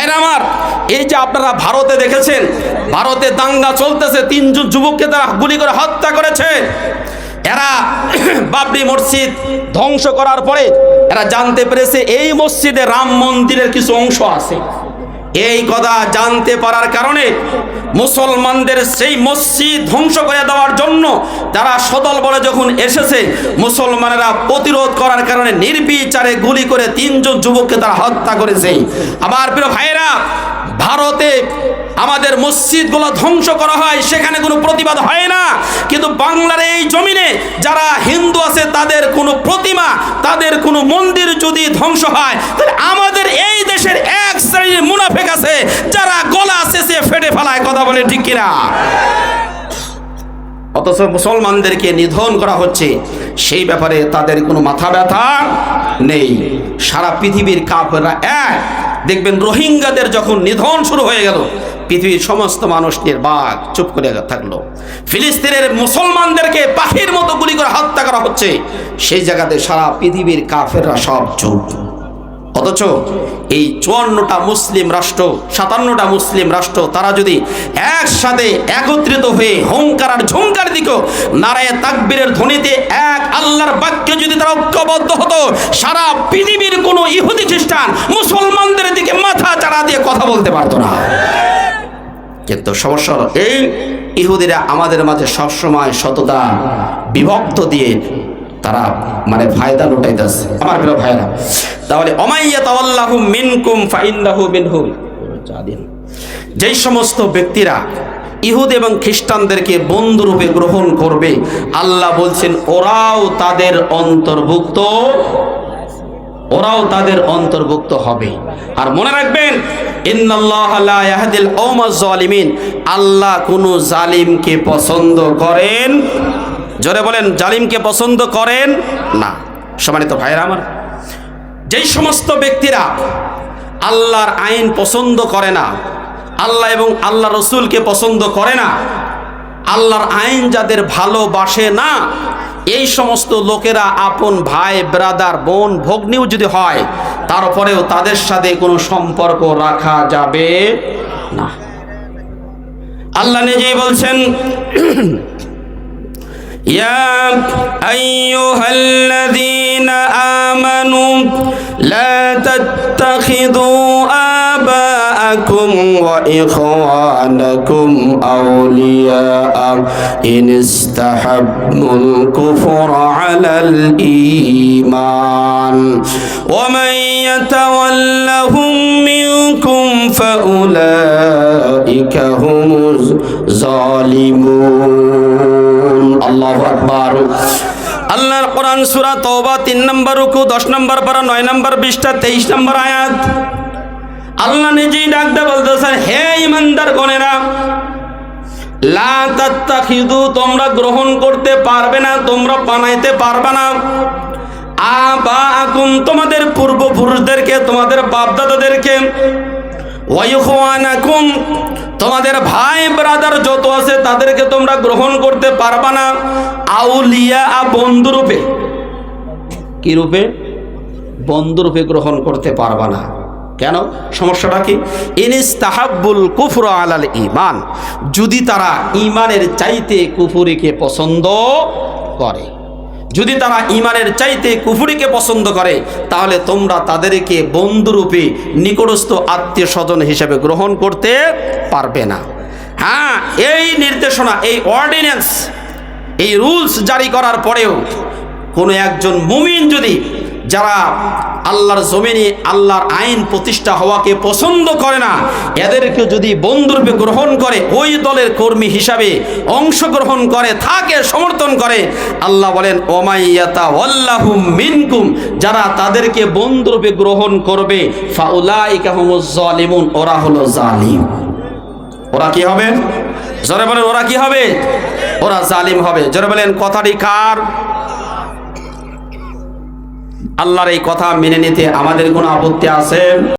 ভাইরা আমার, এই যে আপনারা ভারতে দেখেছেন, ভারতে দাঙ্গা চলতেছে, তিনজন যুবককে তারা গুলি করে হত্যা করেছে। এরা বাবরি মসজিদ ধ্বংস করার পরে এরা জানতে পেরেছে এই মসজিদে রাম মন্দিরের কিছু অংশ আছে। এই কথা জানতে পারার কারণে মুসলমানদের সেই মসজিদ ধ্বংস করে দেওয়ার জন্য তারা সদল বলে যখন এসেছে, মুসলমানেরা প্রতিরোধ করার কারণে নির্বিচারে গুলি করে তিনজন যুবককে তারা হত্যা করেছে। আবার প্রিয় ভাইয়েরা, ভারতে আমাদের মসজিদগুলো ধ্বংস করা হয়, সেখানে কোনো প্রতিবাদ হয় না। কিন্তু বাংলার এই জমিনে যারা হিন্দু আছে, তাদের কোনো প্রতিমা, তাদের কোনো মন্দির যদি ধ্বংস হয়, তাহলে আমাদের এই দেশের বলে, ঠিক কিনা? অথচ মুসলমানদেরকে নিধন করা হচ্ছে। সেই ব্যাপারে তাদের কোনো মাথা ব্যথা নেই। সারা পৃথিবীর কাপড়রা এক। দেখবেন রোহিঙ্গাদের যখন নিধন শুরু হয়ে গেল, পৃথিবীর সমস্ত মানুষ নির্বাক, চুপ করে থাকল। ফিলিস্তিনের মুসলমানদেরকে পাখির মতো গুলি করে হত্যা করা হচ্ছে। সেই জায়গাতে সারা পৃথিবীর কাফেররা সব চুপ। অথচ এই চুয়ান্নটা মুসলিম রাষ্ট্র, সাতান্নটা মুসলিম রাষ্ট্র, তারা যদি একসাথে একত্রিত হয়ে হুঙ্কার আর ঝুঙ্কার দিকেও নারায় তাকবীরের ধ্বনিতে এক আল্লাহর বাক্যে যদি তারা ঐক্যবদ্ধ হতো, সারা পৃথিবীর কোনো ইহুদি খ্রিস্টান মুসলমানদের দিকে মাথা চাড়া দিয়ে কথা বলতে পারতো না। কিন্তু সমস্যা এই ইহুদিরা আমাদের মাঝে সবসময় সততা, বিভক্ত দিয়ে তারা মানে ফায়দা লুটাইতেছে। আমার প্রিয় ভাইরা তাহলে অমাইয়া তাওয়াল্লাহু মিনকুম ফাইন্নাহু মিনহুম যেই সমস্ত ব্যক্তিরা ইহুদ এবং খ্রিস্টানদেরকে বন্ধুরূপে গ্রহণ করবে, আল্লাহ বলছেন, ওরাও তাদের অন্তর্ভুক্ত, ওরাও তাদের অন্তর্ভুক্ত হবে। আর মনে রাখবেন আল্লাহ কোনো জালিমকে পছন্দ করেন জোরে বলেন, জালিমকে পছন্দ করেন? না। সম্মানিত ভাইরা আমার, যেই সমস্ত ব্যক্তিরা আল্লাহর আইন পছন্দ করে না, আল্লাহ এবং আল্লাহ রসুলকে পছন্দ করে না, আল্লাহর আইন যাদের ভালোবাসে না, এই সমস্ত লোকেরা আপন ভাই, ব্রাদার, বোন, ভগ্নিও যদি হয়, তারপরেও তাদের সাথে কোনো সম্পর্ক রাখা যাবে না। আল্লাহ নিজেই বলছেন يا أيها الذين آمنوا لا تتخذوا آباءكم وإخوانكم أولياء إن استحبوا الكفر على الإيمان ومن يتولهم منكم فأولئك هم الظالمون আল্লাহ আকবার। আল্লাহর কোরআন সুরা তওবা তিন নম্বর রুকু, দশ নম্বর পারা, নয় নম্বর বিশটা তেইশ নম্বর আয়াত। আল্লাহ নিজেই ডাকতে বলতেছেন, হে ইমানদার গনেরা লাখিদু তোমরা গ্রহণ করতে পারবে না, তোমরা বানাইতে পারবে না। আ বা আকুম তোমাদের পূর্বপুরুষদেরকে, তোমাদের বাপদাদাদেরকে ওয়াইখওয়ানাকুম তোমাদের ভাই ব্রাদার যত আছে তাদেরকে তোমরা গ্রহণ করতে পারবা না। আউলিয়া আ বন্ধুরূপে কি রূপে? বন্ধুরূপে গ্রহণ করতে পারবা না। কেন? সমস্যাটা কি? ইনিস্তাহাব্বুল কুফর আলাল ইমান যদি তারা ইমানের চাইতে কুফুরিকে পছন্দ করে। যদি তারা ইমানের চাইতে কুফুরিকে পছন্দ করে, তাহলে তোমরা তাদেরকে বন্ধুরূপে নিকটস্থ আত্মীয় স্বজন হিসেবে গ্রহণ করতে পারবে না। হ্যাঁ এই নির্দেশনা, এই অর্ডিন্যান্স এই রুলস জারি করার পরেও কোনো একজন মুমিন যদি যারা আল্লাহর জমিনে আল্লাহর আইন প্রতিষ্ঠা হওয়াকে পছন্দ করে না এদেরকে যদি বন্ধুরূপে গ্রহণ করে, ওই দলের কর্মী হিসাবে অংশগ্রহণ করে, থাকে, সমর্থন করে, আল্লাহ বলেন মিনকুম যারা তাদেরকে বন্ধুরূপে গ্রহণ করবে ওরা হলো জালিম। ওরা কি হবে? জোরে বলেন, ওরা কি হবে? ওরা জালিম হবে। জোরে বলেন, কথাটি কার? আল্লাহর এই কথা মেনে নিতে আমাদের কোনো আপত্তি আছে?